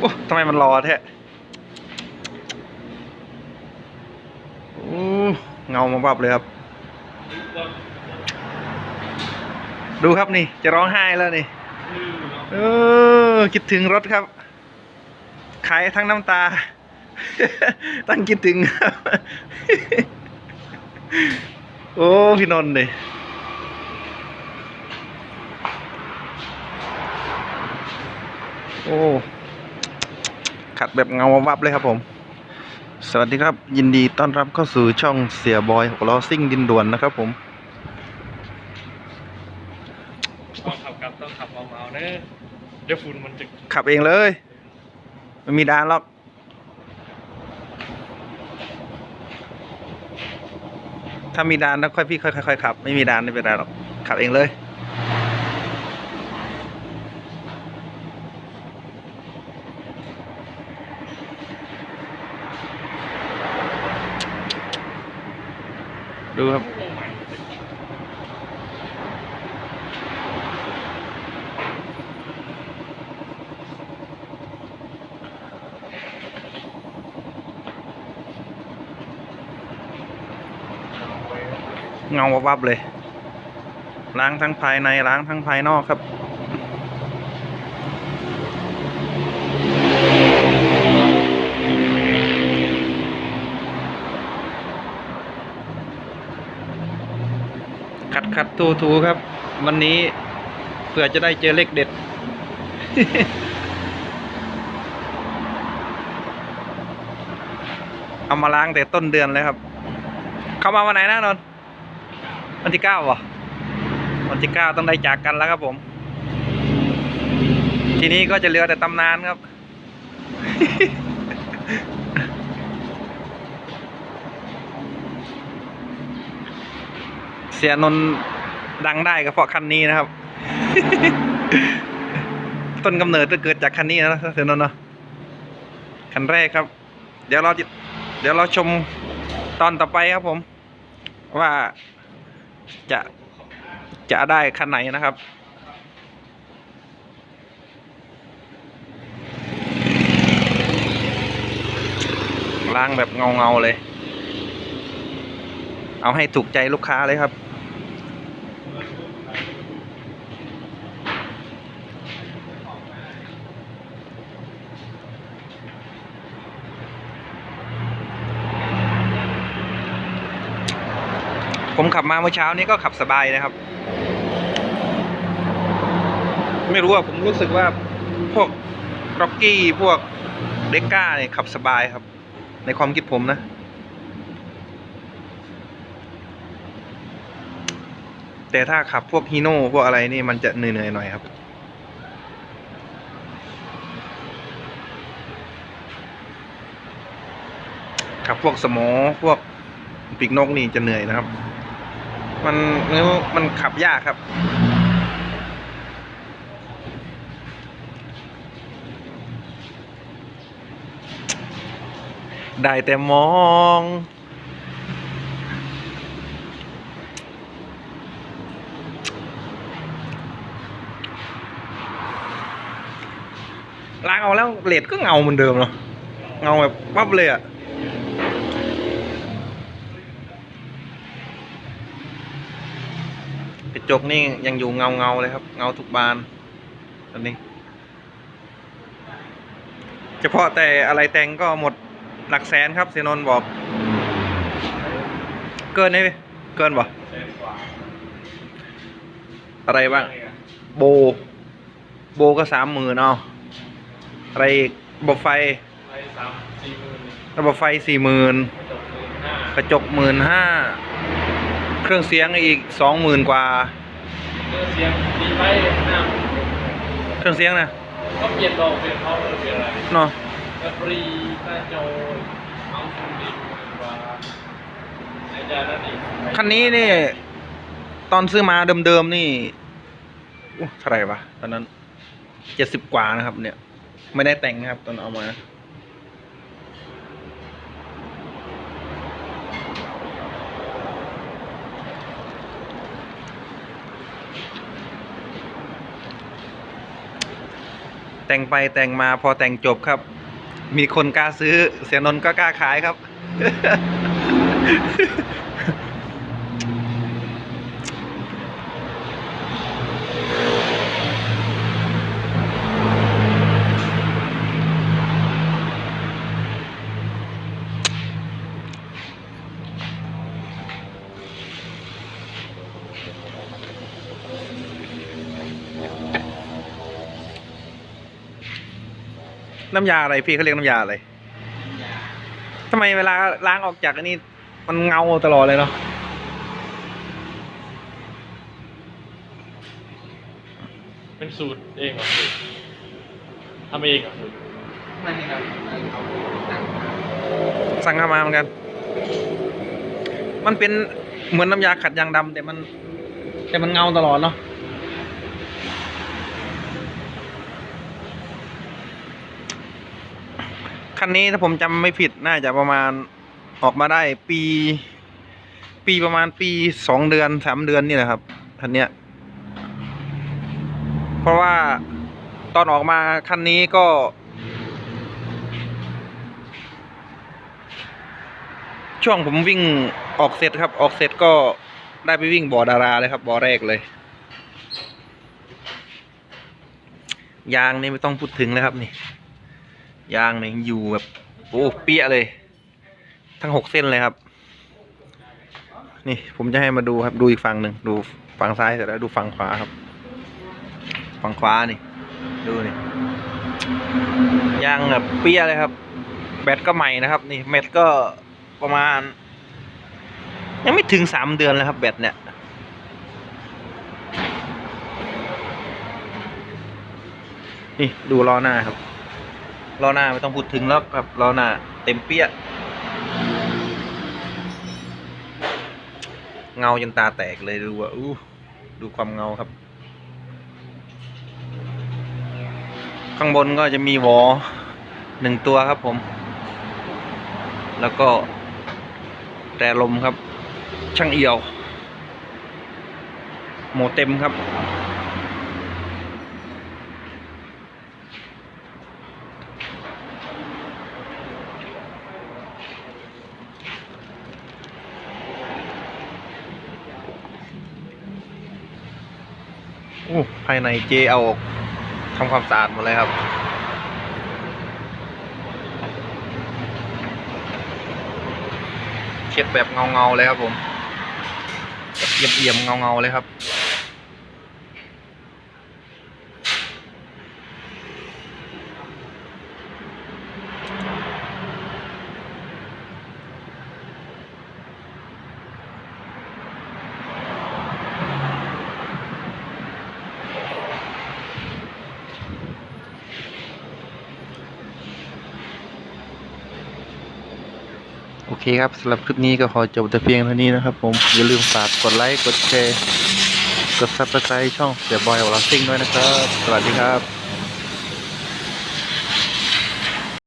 โอ้ทำไมมันรอแท้โอ้เงามาบับเลยครับ ดูครับนี่ จะร้องไห้แล้วนี่ เออ คิดถึงรถครับ ขายทั้งน้ำตา ตั้งคิดถึงครับ โอ้ พี่นนท์เลยโอ้ ขัดแบบเงาวับเลยครับผม สวัสดีครับ ยินดีต้อนรับเข้าสู่ช่องเสียบอยหกล้อซิ่งดินด่วนนะครับผมต้องขับกลับต้องขับเมาๆนะเดี๋ยวฝุ่นมันจะขับเองเลยไม่มีดานหรอกถ้ามีดานแล้วค่อยพี่ค่อยๆขับ ไม่มีดานไม่เป็นไรหรอกขับเองเลย ดูครับ เงาวับๆเลย ล้างทั้งภายในล้างทั้งภายนอกครับ ขัดขัดทูทูครับ วันนี้เผื่อจะได้เจอเลขเด็ด เอามาล้างแต่ต้นเดือนเลยครับ เข้ามาวันไหนนะนนวันที่เก้าเหรอวันที่เก้าต้องได้จากกันแล้วครับผม ทีนี้ก็จะเหลือแต่ตำนานครับ เสียนนดังได้ก็เพราะคันนี้นะครับ ต้นกำเนิดก็เกิดจากคันนี้นะเสียนนเนาะคันแรกครับ เดี๋ยวเราจะเดี๋ยวเราชมตอนต่อไปครับผม ว่าจะจะได้คันไหนนะครับล้างแบบเงาเงาๆเลย เอาให้ถูกใจลูกค้าเลยครับ ผมขับมาเมื่อเช้านี้ก็ขับสบายนะครับ ไม่รู้ว่าผมรู้สึกว่าพวกร็อกกี้พวกเด็กก้าเนี่ยขับสบายครับ ในความคิดผมนะ แต่ถ้าขับพวกฮีโน่พวกอะไรนี่มันจะเหนื่อยๆหน่อยครับขับพวกสมอพวกปีกนกนี่จะเหนื่อยนะครับ มันมันขับยากครับ ได้แต่มองล้างเอาแล้วเลดก็เงาเหมือนเดิมเนาะเงาแบบวับเลยอะกระ จกนี่ยังอยู่เงาเงาๆเลยครับ เงาทุกบานตอนนี้ เฉพาะแต่อะไรแต่งก็หมดหลักแสนครับเซนนท์บอก เกินไหมพี่เกินป่ะแสนกว่าอะไรบ้าง โบ โบก็สามหมื่นเอาอะไรอีกระบบไฟไปสามสี่หมื่นระบบไฟสี่หมื่นจบหมื่นห้ากระจกหมื่นห้า เครื่องเสียงอีกสองหมื่นกว่า เรื่องเสียงดีไปหน้าเครื่องเสียงนะก็เปลี่ยนดอกเปลี่ยนเขาเปลี่ยนอะไรเนาะแบตเตอรี่หน้าจอเอาฟูลดีกว่าไหนจะนั่นอีกคันนี้นี่ ตอนซื้อมาเดิมๆนี่อู้เท่าไหร่วะตอนนั้นเจ็ดสิบกว่านะครับ เนี่ย ไม่ได้แต่งนะครับ ตอนเอามา แต่งไปแต่งมาพอแต่งจบครับ มีคนกล้าซื้อ เสียนนท์ก็กล้าขายครับ น้ำยาอะไรพี่เขาเรียกน้ำยาอะไรทำไมเวลาล้างออกจากอันนี้ มันเงาตลอดเลยเนาะเป็นสูตรเองเหรอสูตรทำเองเหรอสูตรไม่ครับเขาสั่งมาสั่งเข้ามาเหมือนกัน มันเป็นเหมือนน้ำยาขัดยางดำแต่มัน แต่มันเงาตลอดเนาะ คันนี้ถ้าผมจำไม่ผิดน่าจะประมาณออกมาได้ปี ปีประมาณปีสองเดือนสามเดือนนี่แหละครับคันเนี้ย เพราะว่าตอนออกมาคันนี้ก็ ช่วงผมวิ่งออกเสร็จครับ ออกเสร็จก็ได้ไปวิ่งบ่อดาราเลยครับบ่อแรกเลย ยางนี่ไม่ต้องพูดถึงเลยครับนี่ ยางนี่อยู่แบบโอ้เปี้ยเลย ทั้งหกเส้นเลยครับ นี่ผมจะให้มาดูครับดูอีกฝั่งหนึ่งดูฝั่งซ้ายเสร็จแล้วดูฝั่งขวาครับ ฝั่งขวานี่ ดูนี่ยางแบบเปี้ยเลยครับ แบตก็ใหม่นะครับ นี่แบตก็ประมาณ ยังไม่ถึงสามเดือนเลยครับ แบตเนี่ยนี่ดูล้อหน้าครับ ล้อหน้าไม่ต้องพูดถึงแล้วครับล้อหน้าเต็มเปี้ยเงาจนตาแตกเลยดูว่าอู้ดูความเงาครับ ข้างบนก็จะมีวอหนึ่งตัวครับผม แล้วก็แต่ลมครับ ช่างเอี่ยว โมเต็มครับ อ้ภายในเจเอาออกทำความสะอาดหมดเลยครับ เช็ดแบบเงาเงาๆเลยครับผมเอี่ยมๆเงาเงาๆเลยครับ โอเคครับสำหรับคลิปนี้ก็ขอจบแต่เพียงเท่านี้นะครับผม อย่าลืมฝากกดไลค์ กดแชร์ กดซับสไครต์ช่องเสียบอยของเราซิ่งด้วยนะครับ สวัสดีครับ